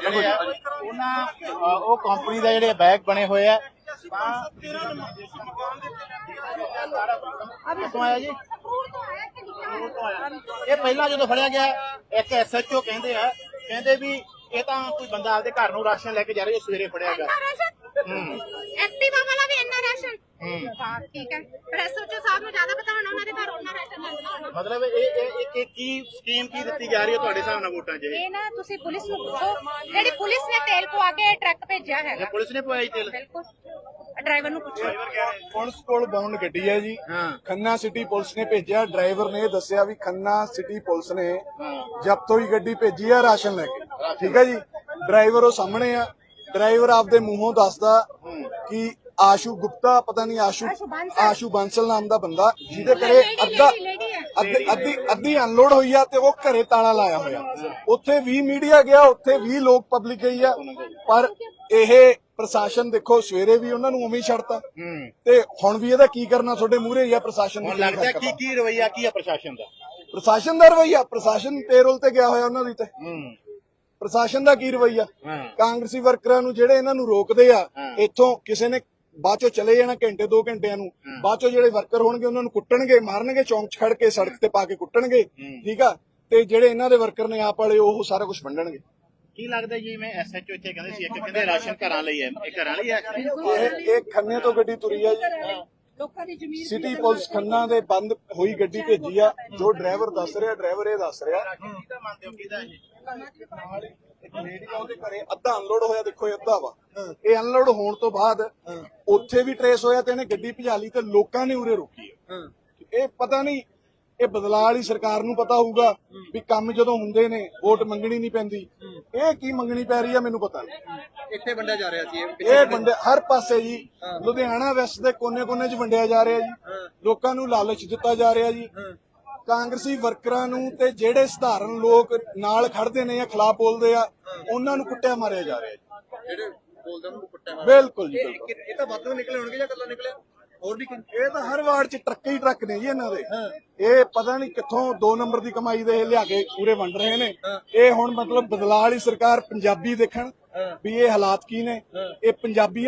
ਉਹਨਾਂ ਅਹ ਉਹ ਕੰਪਨੀ ਦੇ ਜਿਹੜੇ ਬੈਗ ਬਣੇ ਹੋਏ ਆ। ਕਿੱਥੋਂ ਆਇਆ ਜੀ? ਇਹ ਪਹਿਲਾਂ ਜਦੋਂ ਫੜਿਆ ਗਿਆ ਇੱਕ ਐਸਐਚਓ ਕਹਿੰਦੇ ਆ ਕਹਿੰਦੇ ਵੀ ਇਹ ਤਾਂ ਕੋਈ ਬੰਦਾ ਆਪਦੇ ਘਰ ਨੂੰ ਰਾਸ਼ਨ ਲੈ ਕੇ ਜਾ ਰਿਹਾ ਸਵੇਰੇ ਫੜਿਆ ਗਿਆ। ਹੂੰ। ਐਕਟਿਵਾ ਵਾਲਾ ਵੀ ਇੰਨਾ ਰਾਸ਼ਨ? ਹੂੰ। ਠੀਕ ਹੈ। ਪਰ ਐਸਓਚਓ ਸਾਹਿਬ ਨੂੰ ਜ਼ਿਆਦਾ ਪਤਾ ਹੋਣਾ ਉਹਨਾਂ ਦੇ ਘਰ ਉਹਨਾਂ ਰਾਸ਼ਨ ਮਿਲਦਾ ਹੋਣਾ ਮਤਲਬ ਇਹ ਇਹ ਇਹ- ਕੀ ਸਕੀਮ ਕੀ ਦਿੱਤੀ ਜਾ ਰਹੀ ਹੈ ਤੁਹਾਡੇ ਹਿਸਾਬ ਨਾਲ ਵੋਟਾਂ 'ਚ ਇਹ? ਨਾ ਤੁਸੀਂ ਪੁਲਿਸ ਨੂੰ ਪੁੱਛੋ ਜਿਹੜੀ ਪੁਲਿਸ ਨੇ ਤੇਲ ਪਵਾ ਕੇ ਟਰੱਕ ਭੇਜਿਆ ਹੈਗਾ। ਪੁਲਿਸ ਨੇ ਪਵਾਈ ਤੇਲ? ਬਿਲਕੁਲ। ਡਰਾਈਵਰ ਨੂੰ ਪੁੱਛੋ। ਪੁਲਿਸ ਕੋਲ ਬਾਉਂਡ ਗੱਡੀ ਹੈ ਜੀ। ਖੰਨਾ ਸਿਟੀ ਪੁਲਿਸ ਨੇ ਭੇਜਿਆ। ਡਰਾਈਵਰ ਨੇ ਇਹ ਦੱਸਿਆ ਵੀ ਖੰਨਾ ਸਿਟੀ ਪੁਲਿਸ ਨੇ ਜਬ ਤੋਂ ਹੀ ਗੱਡੀ ਭੇਜੀ ਆ ਰਾਸ਼ਨ ਲੈ ਕੇ। ਠੀਕ ਹੈ ਜੀ? ਡਰਾਈਵਰ ਉਹ ਸਾਹਮਣੇ ਆ। ਡਰਾਈਵਰ ਆਪਦੇ ਮੂੰਹੋਂ ਦੱਸਦਾ ਕਿ ਆਸ਼ੂ ਗੁਪਤਾ ਪਤਾ ਨਹੀਂ ਆਸ਼ੂ ਆਸ਼ੂ ਬਾਂਸਲ। ਨਾਮ ਦਾ ਬੰਦਾ ਜਿਹਦੇ ਘਰੇ ਲੇਡੀ, ਅੱਧਾ। ਅੱਧੀ ਅੱਧੀ ਅੱਧੀ ਅਨਲੋਡ ਹੋਈ ਆ ਤੇ ਉਹ ਘਰੇ ਤਾਲਾ ਲਾਇਆ ਹੋਇਆ। ਉੱਥੇ ਵੀ ਮੀਡੀਆ ਗਿਆ ਉੱਥੇ ਵੀ ਲੋਕ ਪਬਲਿਕ ਗਈ ਆ। ਪਰ ਇਹ ਪ੍ਰਸ਼ਾਸਨ ਦੇਖੋ ਸਵੇਰੇ ਵੀ ਉਹਨਾਂ ਨੂੰ ਉਵੇਂ ਛੱਡਤਾ। ਤੇ ਹੁਣ ਵੀ ਇਹਦਾ ਕੀ ਕਰਨਾ ਤੁਹਾਡੇ ਮੂਹਰੇ ਹੀ ਆ ਪ੍ਰਸ਼ਾਸਨ ਦੀ ਲੱਗਦਾ ਕੀ ਕੀ ਰਵਈਆ ਕੀ ਆ ਪ੍ਰਸ਼ਾਸਨ ਦਾ? ਪ੍ਰਸ਼ਾਸਨ ਦਾ ਰਵਈਆ ਪ੍ਰਸ਼ਾਸਨ ਪੇਰੋਲ ਤੇ ਗਿਆ ਹੋਇਆ ਉਹਨਾਂ ਦੀ ਤੇ। ਪ੍ਰਸ਼ਾਸਨ ਦਾ ਕੀ ਰਵਈਆ? ਕਾਂਗਰਸੀ ਵਰਕਰਾਂ ਨੂੰ ਜਿਹੜੇ ਇਹਨਾਂ ਨੂੰ ਰੋਕਦੇ ਆ। ਇੱਥੋਂ ਕਿਸੇ ਨੇ ਬਾਅਦ ਚੋਂ ਚਲੇ ਜਾਣਾ ਘੰਟੇ ਦੋ ਘੰਟਿਆਂ ਨੂੰ। ਬਾਅਦ ਚੋਂ ਜਿਹੜੇ ਵਰਕਰ ਹੋਣਗੇ ਉਹਨਾਂ ਨੂੰ ਕੁੱਟਣਗੇ ਮਾਰਨਗੇ ਚੌਂਕ 'ਚ ਖੜ ਕੇ ਸੜਕ ਤੇ ਪਾ ਕੇ ਕੁੱਟਣਗੇ। ਠੀਕ ਆ? ਤੇ ਜਿਹੜੇ ਇਹਨਾਂ ਦੇ ਵਰਕਰ ਨੇ ਆਪ ਵਾਲੇ ਉਹ ਸਾਰਾ ਕੁਝ ਵੰਡਣਗੇ। ਕੀ ਲੱਗਦਾ ਜੀ ਮੈਂ ਐਸਐਚਓ ਇੱਥੇ ਕਹਿੰਦੇ ਸੀ ਇੱਕ ਕਹਿੰਦੇ ਰਾਸ਼ਨ ਘਰਾਂ ਲਈ ਹੈ ਇਹ ਘਰਾਂ ਲਈ ਹੈ? ਇਹ ਖੰਨੇ ਤੋਂ ਗੱਡੀ ਤੁਰੀ ਆ ਜੀ। ਲੋਕਾਂ ਦੀ ਜ਼ਮੀਨ ਸਿਟੀ ਪੁਲਿਸ ਖੰਨਾ ਦੇ ਬੰਦ ਹੋਈ ਗੱਡੀ ਭੇਜੀ ਆ ਜੋ ਡਰਾਈਵਰ ਦੱਸ ਰਿਹਾ ਡਰਾਈਵਰ ਇਹ ਦੱਸ ਰਿਹਾ। ਕਿਹਦਾ ਮੰਨਦੇ ਹੋ ਕਿਹਦਾ ਇਹ? ਨਾਲ ਹੀ ਇੱਕ ਲੇਡੀ ਆ ਉਹਦੇ ਘਰੇ ਅੱਧਾ ਅਨਲੋਡ ਹੋਇਆ ਦੇਖੋ ਇਹ ਅੱਧਾ ਵਾ। ਇਹ ਅਨਲੋਡ ਹੋਣ ਤੋਂ ਬਾਅਦ ਉੱਥੇ ਵੀ ਟਰੇਸ ਹੋਇਆ ਤੇ ਇਹਨੇ ਗੱਡੀ ਭਜਾ ਲਈ ਤੇ ਲੋਕਾਂ ਨੇ ਉਰੇ ਰੋਕੀ। ਇਹ ਪਤਾ ਨਹੀਂ ਇਹ ਬਦਲਾਅ ਵਾਲੀ ਸਰਕਾਰ ਨੂੰ ਪਤਾ ਹੋਊਗਾ ਵੀ ਕੰਮ ਜਦੋਂ ਹੁੰਦੇ ਨੇ ਵੋਟ ਮੰਗਣੀ ਨਹੀਂ ਪੈਂਦੀ। ਇਹ ਕੀ ਮੰਗਣੀ ਪੈ ਰਹੀ ਆ ਮੈਨੂੰ ਪਤਾ ਨਹੀਂ। ਇੱਥੇ ਵੰਡਿਆ ਜਾ ਰਿਹਾ ਸੀ ਇਹ ਵੰਡੇ ਹਰ ਪਾਸੇ ਜੀ। ਲੁਧਿਆਣਾ ਵੈਸਟ ਦੇ ਕੋਨੇ-ਕੋਨੇ 'ਚ ਵੰਡਿਆ ਜਾ ਰਿਹਾ ਜੀ। ਲੋਕਾਂ ਨੂੰ ਲਾਲਚ ਦਿੱਤਾ ਜਾ ਰਿਹਾ ਜੀ। ਕਾਂਗਰਸੀ ਵਰਕਰਾਂ ਨੂੰ ਤੇ ਜਿਹੜੇ ਸਧਾਰਨ ਲੋਕ ਨਾਲ ਖੜਦੇ ਨੇ ਜਾਂ ਖਿਲਾਫ ਬੋਲਦੇ ਆ ਉਹਨਾਂ ਨੂੰ ਕੁੱਟਿਆ ਮਾਰਿਆ ਜਾ ਰਿਹਾ ਜੀ। ਜਿਹੜੇ ਬੋਲਦੇ ਉਹਨੂੰ ਕੁੱਟਿਆ ਬਿਲਕੁਲ ਜੀ ਇਹ ਤਾਂ ਵਾਧੂ ਨਿਕਲੇ ਹੋਣਗੇ ਜਾਂ ਕੱਲਾ ਨਿਕਲਿਆ? ਹੋਰ ਵੀ ਇਹ ਤਾਂ ਹਰ ਵਾਰਡ 'ਚ ਟਰੱਕ ਹੀ ਟਰੱਕ ਨੇ ਜੀ ਇਹਨਾਂ ਦੇ। ਇਹ ਪਤਾ ਨਹੀਂ ਕਿੱਥੋਂ 2 ਨੰਬਰ ਦੀ ਕਮਾਈ ਦੇ ਲਿਆ ਕੇ ਪੂਰੇ ਵੰਡ ਰਹੇ ਨੇ। ਇਹ ਹੁਣ ਮਤਲਬ ਬਦਲਾਅ ਵਾਲੀ ਸਰਕਾਰ ਪੰਜਾਬੀ ਦੇਖਣ ਵੀ ਇਹ ਹਾਲਾਤ ਕੀ ਨੇ? ਇਹ ਪੰਜਾਬੀ